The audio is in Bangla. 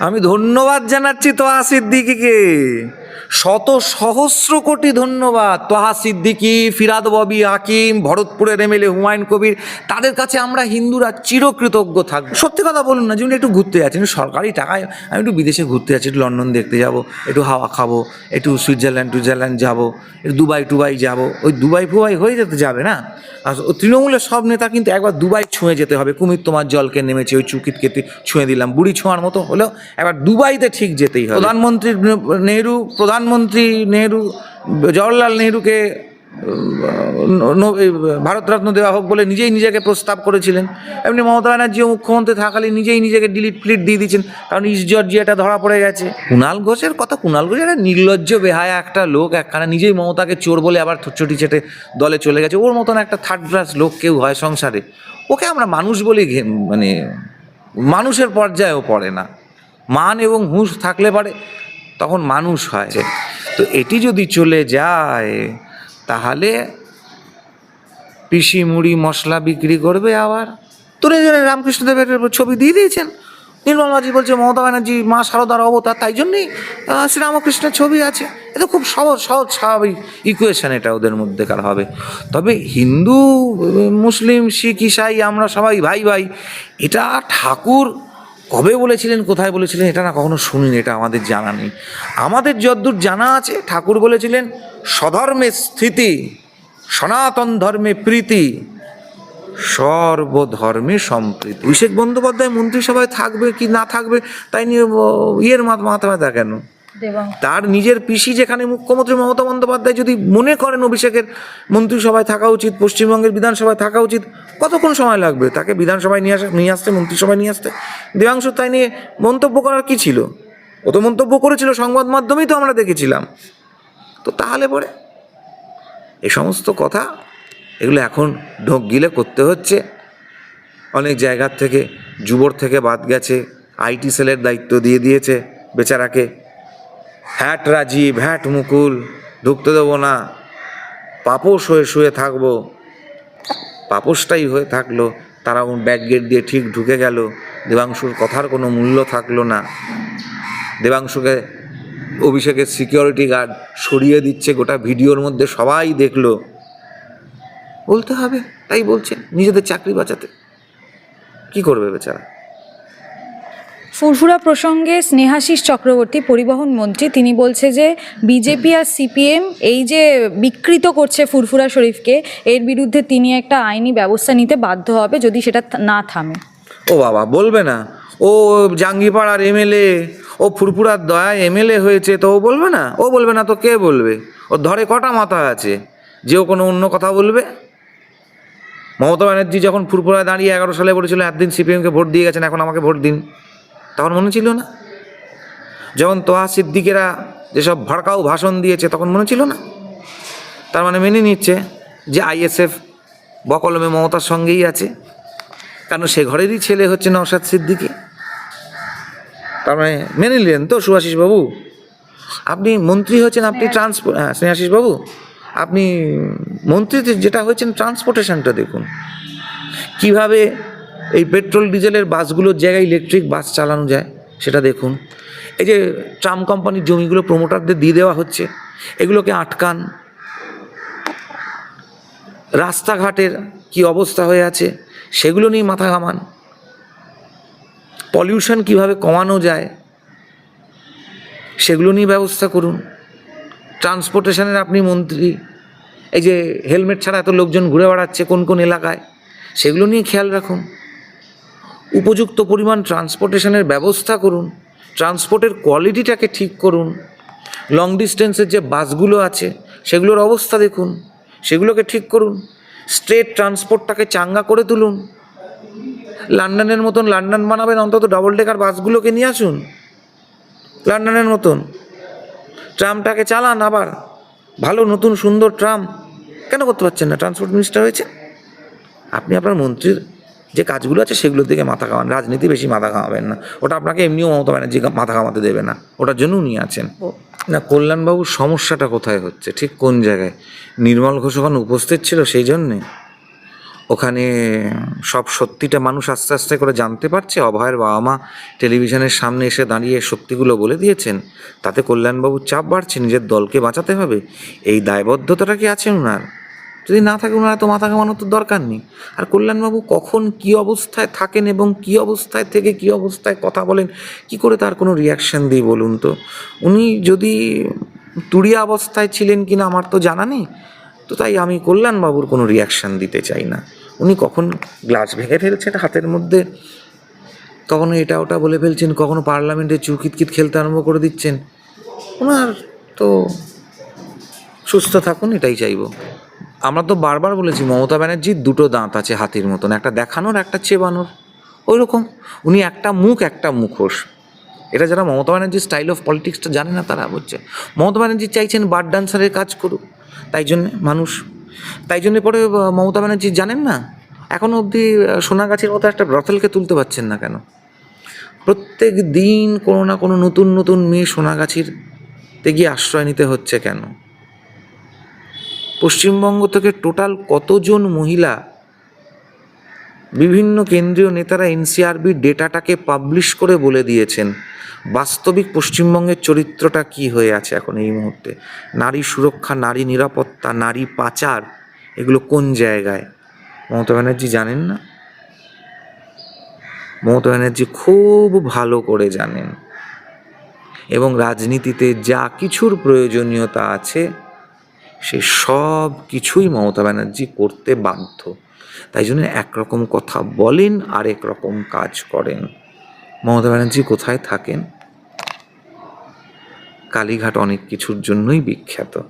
আমি ধন্যবাদ জানাচ্ছি তো আসির সিদ্দিকিকে। শত সহস্র কোটি ধন্যবাদ। তোহা সিদ্দিকি, ফিরাদ ববি, হাকিম, ভরতপুরের এমএলএ হুমায়ুন কবির, তাদের কাছে আমরা হিন্দুরা চিরকৃতজ্ঞ থাকব। সত্যি কথা বলুন না যেমন একটু ঘুরতে যাচ্ছেন সরকারি টাকায়, আমি একটু বিদেশে ঘুরতে যাচ্ছি, একটু লন্ডন দেখতে যাব, একটু হাওয়া খাব, একটু সুইজারল্যান্ড, টুইজারল্যান্ড যাব, একটু দুবাই, টুবাই যাব। ওই দুবাই, ফুবাই হয়ে যেতে যাবে না? আর তৃণমূলের সব নেতা কিন্তু একবার দুবাই ছুঁয়ে যেতে হবে। কুমির তোমার জলকে নেমেছে, ওই চুকিত কেটে ছুঁয়ে দিলাম। বুড়ি ছোঁয়ার মতো হলেও একবার দুবাইতে ঠিক যেতেই হবে। প্রধানমন্ত্রী নেহরু প্রধানমন্ত্রী নেহরু, জওয়াহরলাল নেহরুকে ভারতরত্ন দেওয়া হোক বলে নিজেই নিজেকে প্রস্তাব করেছিলেন। এমনি মমতা ব্যানার্জিও মুখ্যমন্ত্রী থাকালীন নিজেই নিজেকে ডিলিট ফ্লিট দিয়ে দিয়েছেন, কারণ ইস্ট জর্জিয়াটা ধরা পড়ে গেছে। কুণাল ঘোষের কথা কুণাল ঘোষ একটা নির্লজ্জ বেহায়া একটা লোক, একখানা নিজেই মমতাকে চোর বলে আবার চটি চেটে দলে চলে গেছে। ওর মতন একটা থার্ড ক্লাস লোক কেউ হয় সংসারে। ওকে আমরা মানুষ বলেই ঘে- মানে মানুষের পর্যায়েও পড়ে না। মান এবং হুঁশ থাকলে পারে তখন মানুষ হয়। তো এটি যদি চলে যায়, তাহলে পিসি মুড়ি মশলা বিক্রি করবে আবার। তোর এই জন্য রামকৃষ্ণদেবের ছবি দিয়ে দিয়েছেন। নির্মল মাঝি বলছে, মমতা ব্যানার্জি, মা সারদার অবতার, তাই জন্যই শ্রীরামকৃষ্ণের ছবি আছে। এটা খুব সহজ সহজ, স্বাভাবিক ইকুয়েশন এটা ওদের মধ্যেকার হবে। তবে হিন্দু, মুসলিম, শিখ, ইসাই, আমরা সবাই ভাই ভাই, এটা ঠাকুর কবে বলেছিলেন, কোথায় বলেছিলেন, এটা না কখনো শুনিনি, এটা আমাদের জানা নেই। আমাদের যদ্দূর জানা আছে, ঠাকুর বলেছিলেন, স্বধর্মে স্থিতি, সনাতন ধর্মে প্রীতি, সর্বধর্মে সম্প্রীতি। অভিষেক বন্দ্যোপাধ্যায় মন্ত্রিসভায় থাকবে কি না থাকবে, তাই নিয়ে ইয়ের মাথা মাথা কেন তার নিজের পিসি যেখানে মুখ্যমন্ত্রী মমতা বন্দ্যোপাধ্যায় যদি মনে করেন অভিষেকের মন্ত্রিসভায় থাকা উচিত, পশ্চিমবঙ্গের বিধানসভায় থাকা উচিত, কতক্ষণ সময় লাগবে? তাকে বিধানসভায় নিয়ে আসা, নিয়ে আসতে, মন্ত্রিসভায় নিয়ে আসতে? দেবাংশ তাই নিয়ে মন্তব্য করার কি ছিল? ও তো মন্তব্য করেছিল, সংবাদ মাধ্যমেই তো আমরা দেখেছিলাম। তো তাহলে পরে? এ সমস্ত কথা এগুলো এখন ঢোক গিলে করতে হচ্ছে। অনেক জায়গার থেকে, যুবর থেকে বাদ গেছে, আইটি সেলের দায়িত্ব দিয়ে দিয়েছে বেচারাকে। হ্যাট রাজীব, হ্যাট মুকুল ঢুকতে দেবো না। পাপোশ হয়ে শুয়ে থাকব। পাপোশটাই হয়ে থাকল। তারা ব্যাক গেট দিয়ে ঠিক ঢুকে গেল। দেবাংশুর কথার কোনো মূল্য থাকল না। দেবাংশুকে, অভিষেকের সিকিউরিটি গার্ড সরিয়ে দিচ্ছে গোটা ভিডিওর মধ্যে সবাই দেখল। বলতে হবে, তাই বলছে, নিজেদের চাকরি বাঁচাতে। কি করবে বেচারা? ফুরফুরা প্রসঙ্গে স্নেহাশিস চক্রবর্তী, পরিবহন মন্ত্রী, তিনি বলছে যে বিজেপি আর সিপিএম এই যে বিকৃত করছে ফুরফুরা শরীফকে, এর বিরুদ্ধে তিনি একটা আইনি ব্যবস্থা নিতে বাধ্য হবে যদি সেটা না থামে। ও বাবা, বলবে না। ও জাঙ্গিপাড়ার এমএলএ, ও ফুরফুরার দয়া এমএলএ হয়েছে তো ও বলবে না? ও বলবে না তো কে বলবে? ওর ধরে কটা মাথা আছে? যে ও কোনো অন্য কথা বলবে? মমতা ব্যানার্জি যখন ফুরফুরায় দাঁড়িয়ে এগারো সালে বলেছিল, একদিন সিপিএমকে ভোট দিয়ে গেছেন, এখন আমাকে ভোট দিন। তখন মনে ছিল না। যখন তোহা সিদ্দিকেরা যেসব ভড়কাও ভাষণ দিয়েছে তখন মনে ছিল না। তার মানে মেনে নিচ্ছে যে আইএসএফ বকলমে মমতার সঙ্গেই আছে। কারণ সে ঘরেরই ছেলে হচ্ছে নওশাদ সিদ্দিকি? তার মানে মেনে নিলেন তো বাবু? আপনি মন্ত্রী হয়েছেন আপনি ট্রান্সপোর্ট হ্যাঁ স্নেহাশিস বাবু আপনি মন্ত্রী যেটা হয়েছেন ট্রান্সপোর্টেশনটা দেখুন। কীভাবে এই পেট্রোল, ডিজেলের বাসগুলোর জায়গায় ইলেকট্রিক বাস চালানো যায়, সেটা দেখুন। এই যে ট্রাম কোম্পানির জমিগুলো প্রমোটারদের দিয়ে দেওয়া হচ্ছে, এগুলোকে আটকান। রাস্তাঘাটের কি অবস্থা হয়ে আছে, সেগুলো নিয়ে মাথা ঘামান। পলিউশন কীভাবে কমানো যায়, সেগুলো নিয়ে ব্যবস্থা করুন। ট্রান্সপোর্টেশনের আপনি মন্ত্রী, এই যে হেলমেট ছাড়া এত লোকজন ঘুরে বেড়াচ্ছে কোন কোন এলাকায়, সেগুলো নিয়ে খেয়াল রাখুন। উপযুক্ত পরিমাণ ট্রান্সপোর্টেশনের ব্যবস্থা করুন, ট্রান্সপোর্টের কোয়ালিটিটাকে ঠিক করুন লং ডিস্টেন্সের যে বাসগুলো আছে, সেগুলোর অবস্থা দেখুন, সেগুলোকে ঠিক করুন স্ট্রেট ট্রান্সপোর্টটাকে চাঙ্গা করে তুলুন। লন্ডনের মতন লন্ডন বানাবেন, অন্তত ডবল ডেকার বাসগুলোকে নিয়ে আসুন, লন্ডনের মতন। ট্রামটাকে চালান আবার, ভালো নতুন সুন্দর ট্রাম। কেন করতে পারছেন না? ট্রান্সপোর্ট মিনিস্টার হয়েছে। আপনি আপনার মন্ত্রীর যে কাজগুলো আছে সেগুলোর দিকে মাথা খাওয়ান। রাজনীতি বেশি মাথা খাওয়াবেন না। ওটা আপনাকে এমনিও মমতা ব্যানার্জি মাথা খাওয়াতে দেবে না। ওটার জন্য উনি আছেন। না কল্যাণবাবুর সমস্যাটা কোথায় হচ্ছে? ঠিক কোন জায়গায়? নির্মল ঘোষ ওখানে উপস্থিত ছিল সেই জন্যে ওখানে সব সত্যিটা মানুষ আস্তে আস্তে করে জানতে পারছে। অভয়ের বাবা মা টেলিভিশনের সামনে এসে দাঁড়িয়ে সত্যিগুলো বলে দিয়েছেন। তাতে কল্যাণবাবুর চাপ বাড়ছে। নিজের দলকে বাঁচাতে হবে। এই দায়বদ্ধতাটা কি আছে ওনার যদি না থাকে ওনার তো মাথা কামানোর তো দরকার নেই। আর কল্যাণবাবু কখন কি অবস্থায় থাকেন এবং কি অবস্থায় থেকে কি অবস্থায় কথা বলেন, কি করে তার কোনো রিয়াকশন দিই বলুন তো? উনি যদি তুড়িয়া অবস্থায় ছিলেন কিনা আমার তো জানা নেই, তো তাই আমি কল্যাণবাবুর কোনো রিয়াকশান দিতে চাই না। উনি কখন গ্লাস ভেঙে ফেলছেন হাতের মধ্যে, কখনো এটা ওটা বলে ফেলছেন, কখনো পার্লামেন্টে চুরকিতকিত খেলতে আরম্ভ করে দিচ্ছেন, ওনার তো সুস্থ থাকুন, এটাই চাইব। আমরা তো বারবার বলেছি, মমতা ব্যানার্জির দুটো দাঁত আছে হাতির মতন, একটা দেখানোর, একটা চেবানোর। ওই রকম উনি একটা মুখ, একটা মুখোশ। এটা যারা মমতা ব্যানার্জির স্টাইল অফ পলিটিক্সটা জানে না, তারা বলছে, মমতা ব্যানার্জি চাইছেন বার ডান্সারের কাজ করুক, তাই জন্যে মানুষ, তাই জন্যে পরে মমতা ব্যানার্জি জানেন না এখনও অবধি সোনাগাছির মতো একটা ব্রথেলকে তুলতে পারছেন না কেন? প্রত্যেক দিন কোনো না কোনো নতুন নতুন মেয়ে সোনাগাছির তে গিয়ে আশ্রয় নিতে হচ্ছে কেন? পশ্চিমবঙ্গ থেকে টোটাল কতজন মহিলা বিভিন্ন কেন্দ্রীয় নেতারা এনসিআরবির ডেটাটাকে পাবলিশ করে বলে দিয়েছেন? বাস্তবিক পশ্চিমবঙ্গের চরিত্রটা কি হয়ে আছে এখন এই মুহূর্তে? নারী সুরক্ষা, নারী নিরাপত্তা, নারী পাচার, এগুলো কোন জায়গায়? মমতা ব্যানার্জি জানেন না? মমতা ব্যানার্জি খুব ভালো করে জানেন। এবং রাজনীতিতে যা কিছুর প্রয়োজনীয়তা আছে সে সব কিছুই মমতা ব্যানার্জি করতে বাধ্য। তাই জন্য একরকম কথা বলেন আর একরকম কাজ করেন। মমতা ব্যানার্জি কোথায় থাকেন? কালীঘাট অনেক কিছুর জন্যই বিখ্যাত।